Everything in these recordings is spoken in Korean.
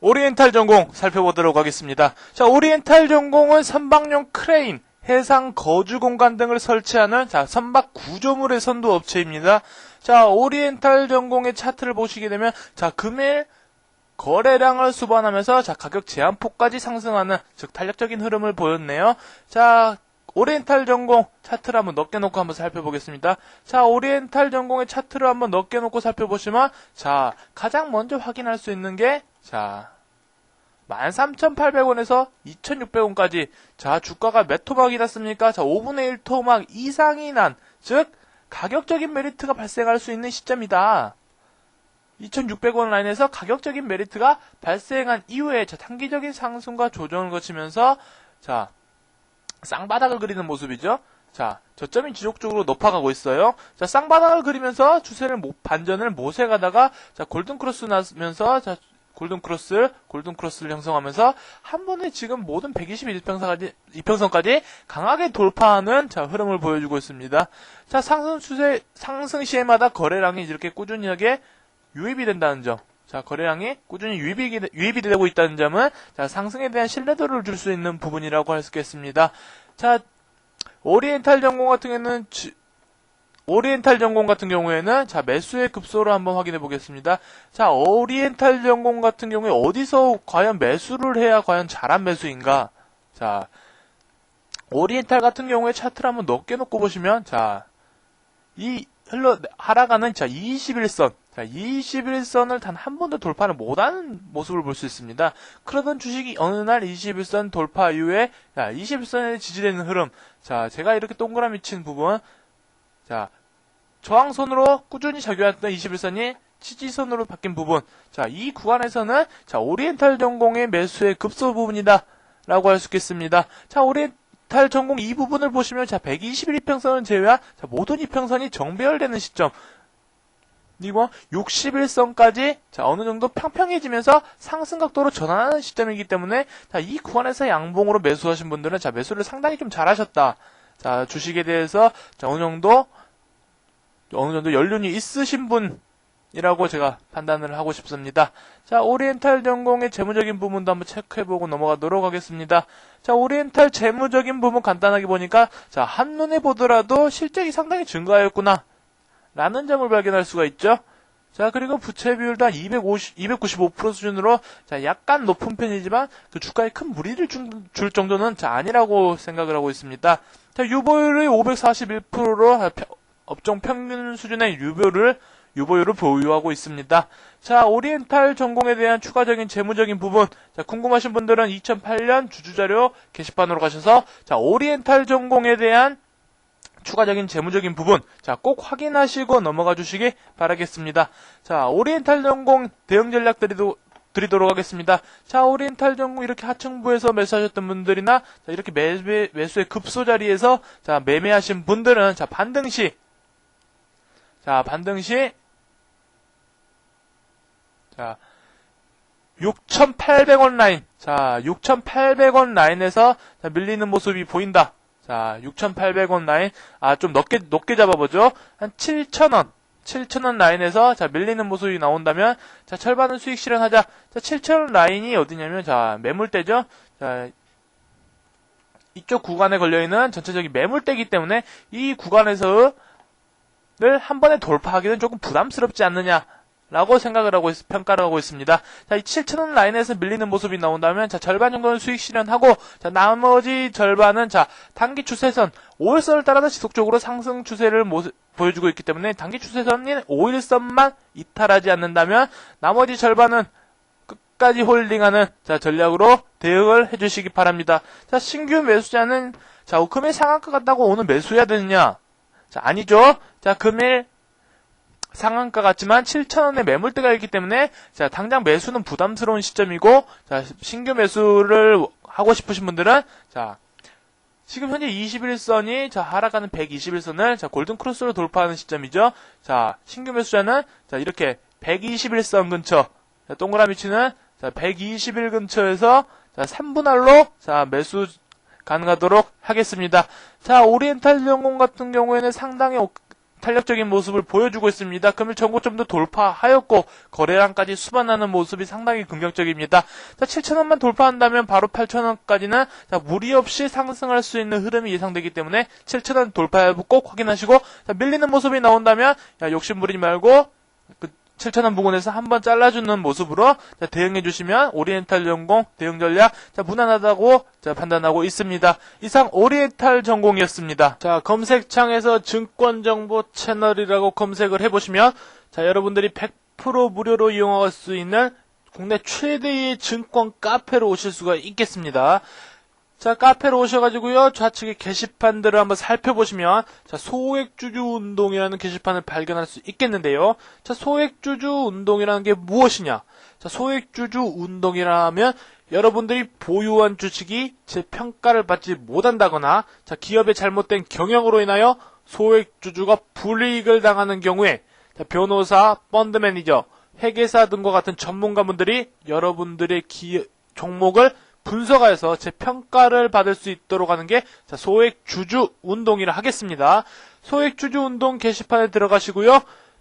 오리엔탈 전공 살펴보도록 하겠습니다. 자, 오리엔탈 전공은 선박용 크레인, 해상 거주 공간 등을 설치하는 자, 선박 구조물의 선도 업체입니다. 자, 오리엔탈 전공의 차트를 보시게 되면 자, 금일 거래량을 수반하면서 자, 가격 제한폭까지 상승하는 즉 탄력적인 흐름을 보였네요. 자, 오리엔탈 전공 차트를 한번 넓게 놓고 한번 살펴보겠습니다. 자, 오리엔탈 전공의 차트를 한번 넓게 놓고 살펴보시면 자, 가장 먼저 확인할 수 있는 게 자, 13,800원에서 2,600원까지 자, 주가가 몇 토막이 났습니까? 자, 5분의 1 토막 이상이 난, 즉 가격적인 메리트가 발생할 수 있는 시점이다. 2,600원 라인에서 가격적인 메리트가 발생한 이후에 자, 단기적인 상승과 조정을 거치면서 자, 쌍바닥을 그리는 모습이죠. 자, 저점이 지속적으로 높아가고 있어요. 자, 쌍바닥을 그리면서 추세를 못- 반전을 가다가 자, 골든 크로스 나면서 자, 골든 크로스, 골든 크로스를 형성하면서 한 번에 지금 모든 121평선까지 이평선까지 강하게 돌파하는 자, 흐름을 보여주고 있습니다. 자, 상승 추세 상승 시에마다 거래량이 이렇게 꾸준하게 유입이 된다는 점. 자, 거래량이 꾸준히 유입이, 유입이 되고 있다는 점은, 자, 상승에 대한 신뢰도를 줄 수 있는 부분이라고 할 수 있겠습니다. 자, 오리엔탈 전공 같은 경우에는, 지- 오리엔탈 전공 같은 경우에는, 자, 매수의 급소를 한번 확인해 보겠습니다. 자, 오리엔탈 전공 같은 경우에 어디서 과연 매수를 해야 과연 잘한 매수인가? 자, 오리엔탈 같은 경우에 차트를 한번 넓게 놓고 보시면, 자, 이 흘러 하락하는 자 21선, 자 21선을 단 한 번도 돌파를 못하는 모습을 볼 수 있습니다. 그러던 주식이 어느 날 21선 돌파 이후에 자 21선에 지지되는 흐름, 자 제가 이렇게 동그라미 친 부분, 자 저항선으로 꾸준히 작용했던 21선이 지지선으로 바뀐 부분, 자 이 구간에서는 자 오리엔탈 전공의 매수의 급소 부분이다. 라고 할 수 있겠습니다. 자, 오리엔탈 전공 이 부분을 보시면 자 121 이평선을 제외한 자, 모든 이평선이 정배열되는 시점 그리고 61선까지 자 어느 정도 평평해지면서 상승 각도로 전환하는 시점이기 때문에 자 이 구간에서 양봉으로 매수하신 분들은 자 매수를 상당히 좀 잘하셨다. 자 주식에 대해서 자 어느 정도 어느 정도 연륜이 있으신 분이라고 제가 판단을 하고 싶습니다. 자 오리엔탈 전공의 재무적인 부분도 한번 체크해보고 넘어가도록 하겠습니다. 자 오리엔탈 재무적인 부분 간단하게 보니까 자 한눈에 보더라도 실적이 상당히 증가하였구나. 라는 점을 발견할 수가 있죠. 자, 그리고 부채 비율도 한 250, 295% 수준으로, 자, 약간 높은 편이지만, 그 주가에 큰 무리를 줄, 줄 정도는, 자, 아니라고 생각을 하고 있습니다. 자, 유보율이 541%로, 업종 평균 수준의 유보를, 유보율을 보유하고 있습니다. 자, 오리엔탈 전공에 대한 추가적인 재무적인 부분, 자, 궁금하신 분들은 2008년 주주자료 게시판으로 가셔서, 자, 오리엔탈 전공에 대한 추가적인 재무적인 부분, 자, 꼭 확인하시고 넘어가 주시기 바라겠습니다. 자, 오리엔탈 전공 대응 전략 드리도, 드리도록 하겠습니다. 자, 오리엔탈 전공 이렇게 하층부에서 매수하셨던 분들이나, 자, 이렇게 매매, 매수의 급소 자리에서, 자, 매매하신 분들은, 자, 반등 시, 자, 반등 시, 자, 6,800원 라인, 자, 6,800원 라인에서 자, 밀리는 모습이 보인다. 자, 6,800원 라인. 아, 좀 높게, 높게 잡아보죠. 한 7,000원. 7,000원 라인에서, 자, 밀리는 모습이 나온다면, 자, 절반은 수익 실현하자. 자, 7,000원 라인이 어디냐면, 자, 매물대죠. 자, 이쪽 구간에 걸려있는 전체적인 매물대이기 때문에, 이 구간에서, 를한 번에 돌파하기는 조금 부담스럽지 않느냐. 라고 생각을 하고 있, 평가를 하고 있습니다. 자, 이 7,000원 라인에서 밀리는 모습이 나온다면, 자, 절반 정도는 수익 실현하고, 자, 나머지 절반은, 자, 단기 추세선, 5일선을 따라서 지속적으로 상승 추세를 모습, 보여주고 있기 때문에, 단기 추세선인 5일선만 이탈하지 않는다면, 나머지 절반은 끝까지 홀딩하는, 자, 전략으로 대응을 해주시기 바랍니다. 자, 신규 매수자는, 자, 금일 상한가 같다고 오늘 매수해야 되느냐? 자, 아니죠? 자, 금일 상한가 같지만 7,000원의 매물대가 있기 때문에 자, 당장 매수는 부담스러운 시점이고 자, 신규 매수를 하고 싶으신 분들은 자, 지금 현재 21선이 자, 하락하는 121선을 자, 골든 크로스로 돌파하는 시점이죠. 자, 신규 매수자는 자, 이렇게 121선 근처 자, 동그라미 치는 자, 120일 근처에서 자, 3분할로 자, 매수 가능하도록 하겠습니다. 자, 오리엔탈 전공 같은 경우에는 상당히 탄력적인 모습을 보여주고 있습니다. 금일 전고점도 돌파하였고 거래량까지 수반하는 모습이 상당히 긍정적입니다. 자, 7,000원만 돌파한다면 바로 8,000원까지는 무리 없이 상승할 수 있는 흐름이 예상되기 때문에 7,000원 돌파 여부 꼭 확인하시고 자, 밀리는 모습이 나온다면 야, 욕심 부리지 말고 그 7,000원 부근에서 한번 잘라주는 모습으로 자, 대응해 주시면 오리엔탈 전공 대응 전략 자, 무난하다고 자, 판단하고 있습니다. 이상 오리엔탈 전공이었습니다. 자, 검색창에서 증권 정보 채널이라고 검색을 해보시면 자, 여러분들이 100% 무료로 이용할 수 있는 국내 최대의 증권 카페로 오실 수가 있겠습니다. 자, 카페로 오셔가지고요, 좌측에 게시판들을 한번 살펴보시면, 자, 소액주주 운동이라는 게시판을 발견할 수 있겠는데요. 자, 소액주주 운동이라는 게 무엇이냐? 자, 소액주주 운동이라면, 여러분들이 보유한 주식이 제 평가를 받지 못한다거나, 자, 기업의 잘못된 경영으로 인하여 소액주주가 불이익을 당하는 경우에, 자, 변호사, 펀드 매니저, 회계사 등과 같은 전문가분들이 여러분들의 기, 종목을 분석하여서 제 평가를 받을 수 있도록 하는 게 자, 소액 주주 운동이라 하겠습니다. 소액 주주 운동 게시판에 들어가시고요.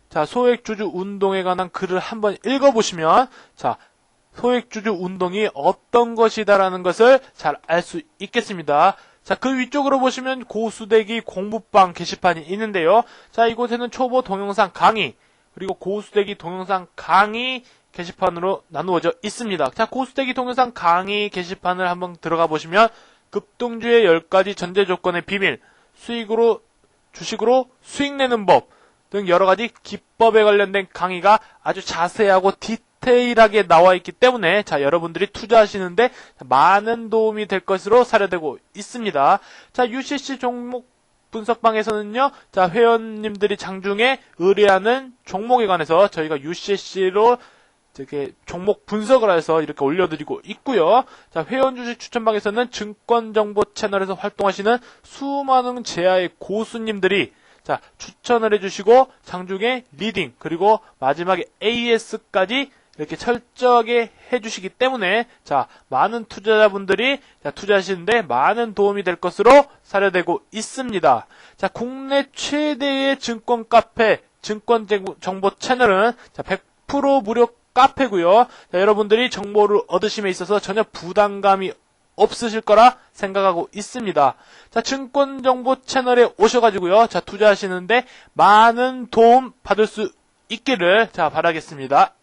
자, 소액 주주 운동에 관한 글을 한번 읽어 보시면 자, 소액 주주 운동이 어떤 것이다라는 것을 잘 알 수 있겠습니다. 자, 그 위쪽으로 보시면 고수대기 공부방 게시판이 있는데요. 자, 이곳에는 초보 동영상 강의, 그리고 고수대기 동영상 강의 게시판으로 나누어져 있습니다. 자, 고수대기 동영상 강의 게시판을 한번 들어가 보시면 급등주의 10가지 전제 조건의 비밀, 수익으로 주식으로 수익 내는 법 등 여러 가지 기법에 관련된 강의가 아주 자세하고 디테일하게 나와 있기 때문에 자, 여러분들이 투자하시는데 많은 도움이 될 것으로 사료되고 있습니다. 자, UCC 종목 분석방에서는요, 자, 회원님들이 장중에 의뢰하는 종목에 관해서 저희가 UCC로 이렇게 종목 분석을 해서 이렇게 올려드리고 있고요. 자, 회원 주식 추천방에서는 증권 정보 채널에서 활동하시는 수많은 제아의 고수님들이 자, 추천을 해주시고 장중에 리딩 그리고 마지막에 AS까지 이렇게 철저하게 해주시기 때문에 자 많은 투자자분들이 자, 투자하시는데 많은 도움이 될 것으로 사료되고 있습니다. 자 국내 최대의 증권 카페 증권 정보 채널은 자, 100% 무료 카페고요. 자, 여러분들이 정보를 얻으심에 있어서 전혀 부담감이 없으실 거라 생각하고 있습니다. 자, 증권 정보 채널에 오셔가지고요. 자, 투자하시는데 많은 도움 받을 수 있기를 자, 바라겠습니다.